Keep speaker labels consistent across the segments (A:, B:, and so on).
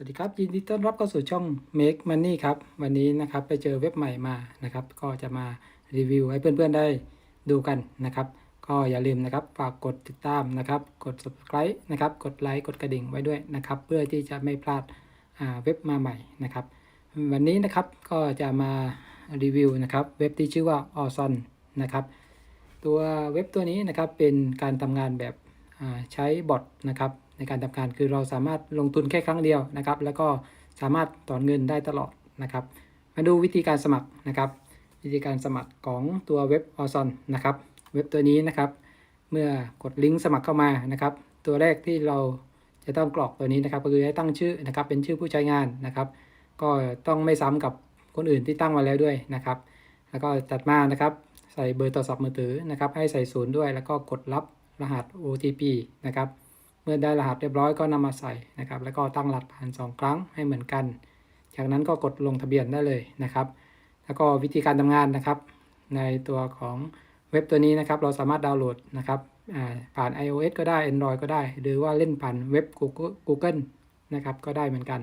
A: สวัสดีครับยินดีต้อนรับเข้าสู่ช่อง Make Money ครับ วันนี้นะครับไปเจอเว็บใหม่มานะครับ ก็จะมารีวิวให้เพื่อนๆได้ดูกันนะครับ ก็อย่าลืมนะครับฝากกดติดตามนะครับ กด subscribe นะครับ กดไลค์กดกระดิ่งไว้ด้วยนะครับ เพื่อที่จะไม่พลาดาเว็บมาใหม่นะครับ วันนี้นะครับก็จะมารีวิวนะครับ เว็บที่ชื่อว่า a w s o n นะครับ ตัวเว็บตัวนี้นะครับเป็นการทำงานแบบใช้บอทนะครับ ในการทำงานคือเราสามารถลงทุนแค่ครั้งเดียวนะครับ แล้วก็สามารถถอนเงินได้ตลอดนะครับ มาดูวิธีการสมัครนะครับ วิธีการสมัครของตัวเว็บ a w s o n นะครับ เว็บตัวนี้นะครับ เมื่อกดลิงก์สมัครเข้ามานะครับ ตัวแรกที่เราจะต้องกรอกตัวนี้นะครับ ก็คือให้ตั้งชื่อนะครับ เป็นชื่อผู้ใช้งานนะครับ ก็ต้องไม่ซ้ำกับคนอื่นที่ตั้งมาแล้วด้วยนะครับ แล้วก็ตัดมานะครับ ใส่เบอร์โทรศัพท์มือถือนะครับ ให้ใส่ศูนย์ด้วย แล้วก็กดรับรหัส OTP นะครับ เมื่อได้รหัสเรียบร้อยก็นำมาใส่นะครับ แล้วก็ตั้งรหัสผ่าน 2 ครั้งให้เหมือนกัน จากนั้นก็กดลงทะเบียนได้เลยนะครับ แล้วก็วิธีการทำงานนะครับ ในตัวของเว็บตัวนี้นะครับ เราสามารถดาวน์โหลดนะครับอ่าผ่าน iOS ก็ได้ Android ก็ได้ หรือว่าเล่นผ่านเว็บ Google นะครับ ก็ได้เหมือนกัน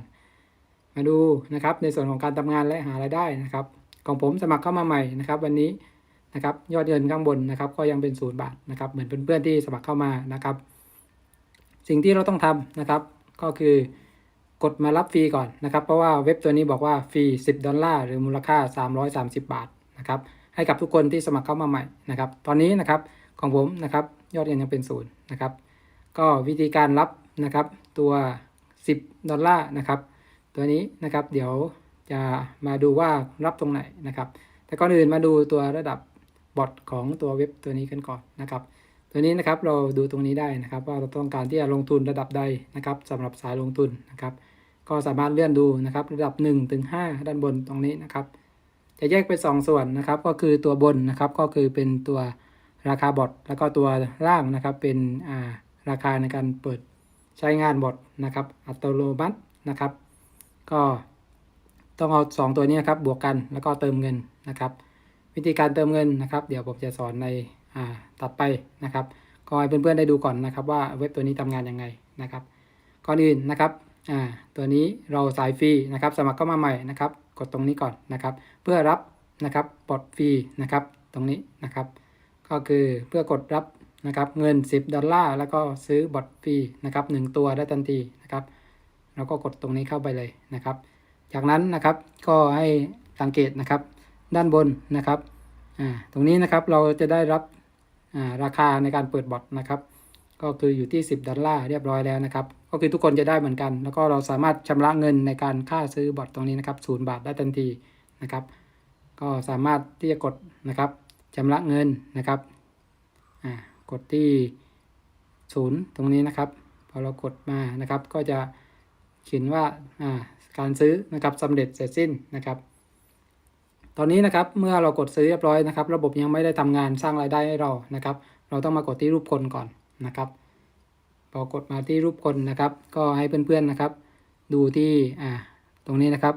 A: มาดูนะครับ ในส่วนของการทำงานและหารายได้นะครับ ของผมสมัครเข้ามาใหม่นะครับ วันนี้นะครับ ยอดเงินข้างบนนะครับ ก็ยังเป็นศูนย์บาทนะครับ เหมือนเพื่อนๆที่สมัครเข้ามานะครับ สิ่งที่เราต้องทำนะครับ ก็คือกดมารับฟรีก่อนนะครับ เพราะว่าเว็บตัวนี้บอกว่าฟรี 10 ดอลลาร์หรือมูลค่า 330 บาทนะครับให้กับทุกคนที่สมัครเข้ามาใหม่นะครับ ตอนนี้นะครับของผมนะครับยอดเงินยังเป็นศูนย์นะครับ ก็วิธีการรับนะครับตัว 10 ดอลลาร์นะครับ ตัวนี้นะครับเดี๋ยวจะมาดูว่ารับตรงไหนนะครับ แต่ก่อนอื่นมาดูตัวระดับบอทของตัวเว็บตัวนี้กันก่อนนะครับ ตัวนี้นะครับเราดูตรงนี้ได้นะครับ ว่าเราต้องการที่จะลงทุนระดับใดนะครับสำหรับสายลงทุนนะครับ ก็สามารถเลื่อนดูนะครับ ระดับ1ถึง5ด้านบนตรงนี้นะครับ จะแยกเป็น 2 ส่วนนะครับ ก็คือตัวบนนะครับก็คือเป็นตัวราคาบอทแล้วก็ตัวล่างนะครับเป็นอ่าราคาในการเปิดใช้งานบอทนะครับ อัตโนมัตินะครับ ก็ต้องเอา 2 ตัวนี้นครับบวกกันแล้วก็เติมเงินนะครับ วิธีการเติมเงินนะครับ เดี๋ยวผมจะสอนใน อ่าตัดไปนะครับก็ให้เพื่อนๆได้ดูก่อนนะครับว่าเว็บตัวนี้ทำงานยังไงนะครับ ก่อนอื่นนะครับอ่าตัวนี้เราสายฟรีนะครับ สมัครเข้ามาใหม่นะครับ กดตรงนี้ก่อนนะครับ เพื่อรับนะครับบอทฟรีนะครับตรงนี้นะครับ ก็คือเพื่อกดรับนะครับเงิน 10 ดอลลาร์แล้วก็ซื้อบอทฟรีนะครับ1ตัวได้ทันทีนะครับแล้วก็กดตรงนี้เข้าไปเลยนะครับ จากนั้นนะครับก็ให้สังเกตนะครับด้านบนนะครับอ่าตรงนี้นะครับเราจะได้รับ ราคาในการเปิดบอทนะครับ ก็คืออยู่ที่ 10 ดอลลาร์เรียบร้อยแล้วนะครับ ก็คือทุกคนจะได้เหมือนกัน แล้วก็เราสามารถชำระเงินในการค่าซื้อบอทตรงนี้นะครับศูนย์บาทได้ทันทีนะครับ ก็สามารถที่จะกดนะครับชำระเงินนะครับกดที่ศูนย์ตรงนี้นะครับพอเรากดมานะครับก็จะเขียนว่าอ่าการซื้อนะครับสำเร็จเสร็จสิ้นนะครับ ตอนนี้นะครับเมื่อเรากดซื้อเรียบร้อยนะครับ ระบบยังไม่ได้ทำงานสร้างรายได้ให้เรานะครับ เราต้องมากดที่รูปคนก่อนนะครับพอกดมาที่รูปคนนะครับ ก็ให้เพื่อนๆนะครับ ดูที่อ่าตรงนี้นะครับ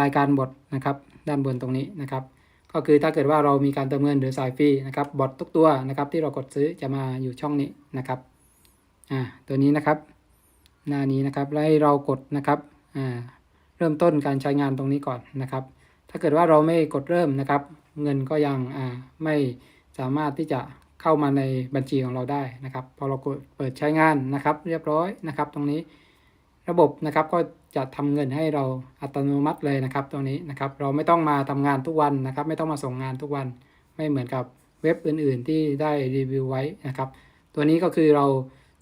A: รายการบทนะครับ ด้านบนตรงนี้นะครับ ก็คือถ้าเกิดว่าเรามีการเติมเงินหรือสายฟรีนะครับบอททุกตัวนะครับ ที่เรากดซื้อจะมาอยู่ช่องนี้นะครับอ่าตัวนี้นะครับหน้านี้นะครับแล้วให้เรากดนะครับอ่าเริ่มต้นการใช้งานตรงนี้ก่อนนะครับ ถ้าเกิดว่าเราไม่กดเริ่มนะครับ เงินก็ยังไม่สามารถที่จะเข้ามาในบัญชีของเราได้นะครับ พอเรากดเปิดใช้งานนะครับ เรียบร้อยนะครับ ตรงนี้ระบบนะครับก็จะทำเงินให้เราอัตโนมัติเลยนะครับ ตรงนี้นะครับ เราไม่ต้องมาทำงานทุกวันนะครับ ไม่ต้องมาส่งงานทุกวัน ไม่เหมือนกับเว็บอื่น ๆ ที่ได้รีวิวไว้นะครับ ตัวนี้ก็คือเรา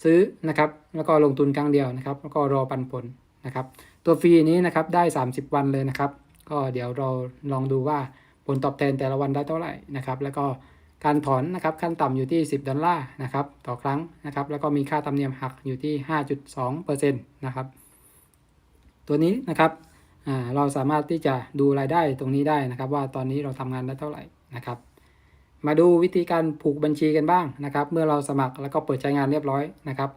A: ซื้อนะครับ แล้วก็ลงทุนครั้งเดียวนะครับ แล้วก็รอปันผลนะครับ ตัวฟรีนี้นะครับได้ 30 วันเลยนะครับ ก็เดี๋ยวเราลองดูว่าผลตอบแทนแต่ละวันได้เท่าไหร่นะครับ แล้วก็การถอนนะครับขั้นต่ำอยู่ที่ 10 ดอลลาร์นะครับต่อครั้งนะครับ แล้วก็มีค่าธรรมเนียมหักอยู่ที่ 5.2%นะครับ ตัวนี้นะครับเราสามารถที่จะดูรายได้ตรงนี้ได้นะครับ ว่าตอนนี้เราทำงานได้เท่าไหร่นะครับ มาดูวิธีการผูกบัญชีกันบ้างนะครับ เมื่อเราสมัครแล้วก็เปิดใช้งานเรียบร้อยนะครับ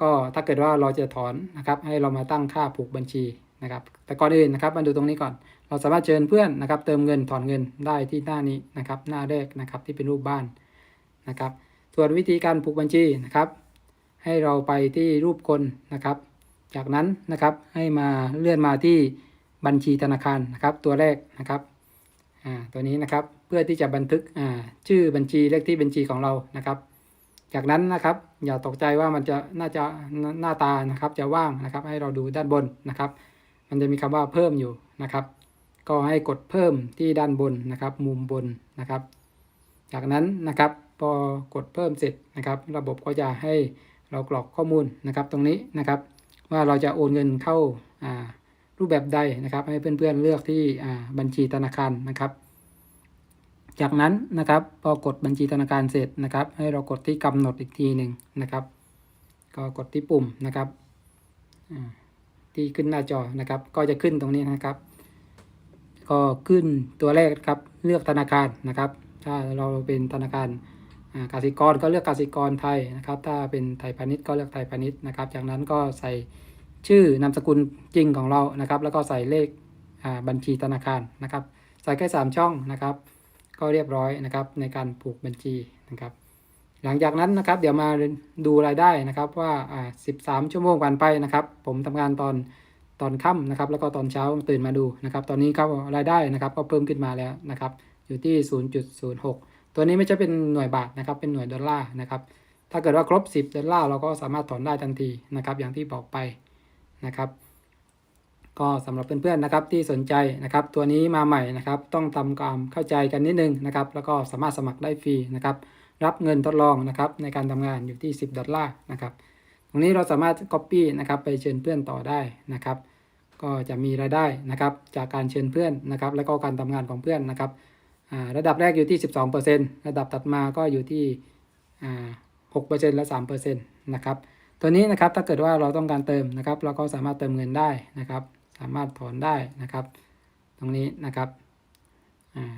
A: ก็ถ้าเกิดว่าเราจะถอนนะครับ ให้เรามาตั้งค่าผูกบัญชี นะครับแต่ก่อนอื่นนะครับมาดูตรงนี้ก่อน เราสามารถเชิญเพื่อนนะครับเติมเงินถอนเงินได้ที่หน้านี้นะครับหน้าแรกนะครับที่เป็นรูปบ้านนะครับส่วนวิธีการผูกบัญชีนะครับ ให้เราไปที่รูปคนนะครับ จากนั้นนะครับให้มาเลื่อนมาที่บัญชีธนาคารนะครับ ตัวแรกนะครับอ่าตัวนี้นะครับเพื่อที่จะบันทึกอ่าชื่อบัญชีเลขที่บัญชีของเรานะครับ จากนั้นนะครับอย่าตกใจว่ามันจะน่าจะหน้าหน้าตานะครับจะว่างนะครับ ให้เราดูด้านบนนะครับ มันจะมีคำว่าเพิ่มอยู่นะครับ ก็ให้กดเพิ่มที่ด้านบนนะครับ มุมบนนะครับ จากนั้นนะครับพอกดเพิ่มเสร็จนะครับ ระบบก็จะให้เรากรอกข้อมูลนะครับ ตรงนี้นะครับ ว่าเราจะโอนเงินเข้าารูปแบบใดนะครับ ให้เพื่อนๆเลือกที่บัญชีธนาคารนะครับ จากนั้นนะครับพอกดบัญชีธนาคารเสร็จนะครับ ให้เรากดที่กำหนดอีกทีหนึ่งนะครับ ก็กดที่ปุ่มนะครับอ่า ที่ขึ้นหน้าจอนะครับ ก็จะขึ้นตรงนี้นะครับ ก็ขึ้นตัวแรกครับเลือกธนาคารนะครับ ถ้าเราเป็นธนาคารอ่ากสิกรก็เลือกกสิกรไทยนะครับ ถ้าเป็นไทยพาณิชย์ก็เลือกไทยพาณิชย์นะครับ จากนั้นก็ใส่ชื่อนามสกุลจริงของเรานะครับ แล้วก็ใส่เลขบัญชีธนาคารนะครับ ใส่แค่สามช่องนะครับ ก็เรียบร้อยนะครับในการผูกบัญชีนะครับ หลังจากนั้นนะครับ เดี๋ยวมาดูรายได้นะครับว่าอ่า13 ชั่วโมงผ่านไปนะครับ ผมทำงานตอนตอนค่ำนะครับ แล้วก็ตอนเช้าตื่นมาดูนะครับ ตอนนี้ครับรายได้นะครับก็เพิ่มขึ้นมาแล้วนะครับ อยู่ที่ 0.06 ตัวนี้ไม่ใช่เป็นหน่วยบาทนะครับ เป็นหน่วยดอลลาร์นะครับ ถ้าเกิดว่าครบ 10 ดอลลาร์เราก็สามารถถอนได้ทันทีนะครับ อย่างที่บอกไปนะครับ ก็สำหรับเพื่อนๆนะครับที่สนใจนะครับ ตัวนี้มาใหม่นะครับ ต้องทำความเข้าใจกันนิดนึงนะครับ แล้วก็สามารถสมัครได้ฟรีนะครับ รับเงินทดลองนะครับในการทำงานอยู่ที่ 10 ดอลลาร์นะครับตรงนี้เราสามารถ Copy นะครับไปเชิญเพื่อนต่อได้นะครับ ก็จะมีรายได้นะครับจากการเชิญเพื่อนนะครับ แล้วก็การทำงานของเพื่อนนะครับระดับแรกอยู่ที่ 12%ระดับถัดมาก็อยู่ที่อ่า6%และ3%นะครับตัวนี้นะครับถ้าเกิดว่าเราต้องการเติมนะครับ เราก็สามารถเติมเงินได้นะครับ สามารถถอนได้นะครับ ตรงนี้นะครับ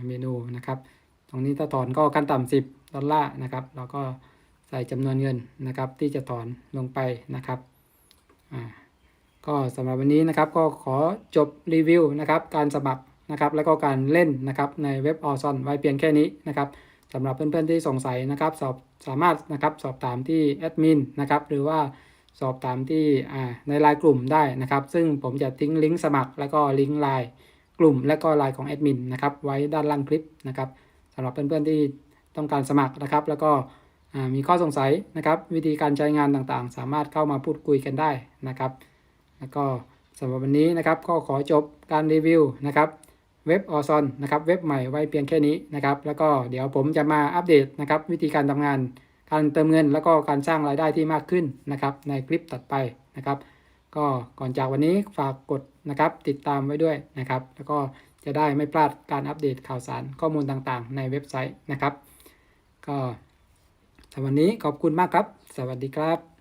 A: เมนูนะครับ ตรงนี้ถ้าถอนก็ขั้นต่ำ10ดอลลาร์นะครับเราก็ใส่จำนวนเงินนะครับ ที่จะถอนลงไปนะครับอ่าก็สำหรับวันนี้นะครับก็ขอจบรีวิวนะครับการสมัครนะครับแล้วก็การเล่นนะครับในเว็บออซอนไว้เพียงแค่นี้นะครับสำหรับเพื่อนๆที่สงสัยนะครับสอบสามารถนะครับสอบถามที่แอดมินนะครับหรือว่าสอบถามที่อ่าในไลน์กลุ่มได้นะครับ ซึ่งผมจะทิ้งลิงก์สมัคร แล้วก็ลิงก์ไลน์กลุ่ม และก็ไลน์ของแอดมินนะครับไว้ด้านล่างคลิปนะครับ สำหรับเพื่อนๆที่ต้องการสมัครนะครับ แล้วก็มีข้อสงสัยนะครับ วิธีการใช้งานต่างๆ สามารถเข้ามาพูดคุยกันได้นะครับ แล้วก็สำหรับวันนี้นะครับก็ขอจบการรีวิวนะครับเว็บออซอนนะครับเว็บใหม่ไว้เพียงแค่นี้นะครับ แล้วก็เดี๋ยวผมจะมาอัปเดตนะครับ วิธีการทำงาน การเติมเงิน แล้วก็การสร้างรายได้ที่มากขึ้นนะครับ ในคลิปตัดไปนะครับ ก็ก่อนจากวันนี้ฝากกดนะครับ ติดตามไว้ด้วยนะครับ แล้วก็ จะได้ไม่พลาดการอัปเดตข่าวสารข้อมูลต่างๆ ในเว็บไซต์นะครับ ก็สำหรับวันนี้ขอบคุณมากครับ สวัสดีครับ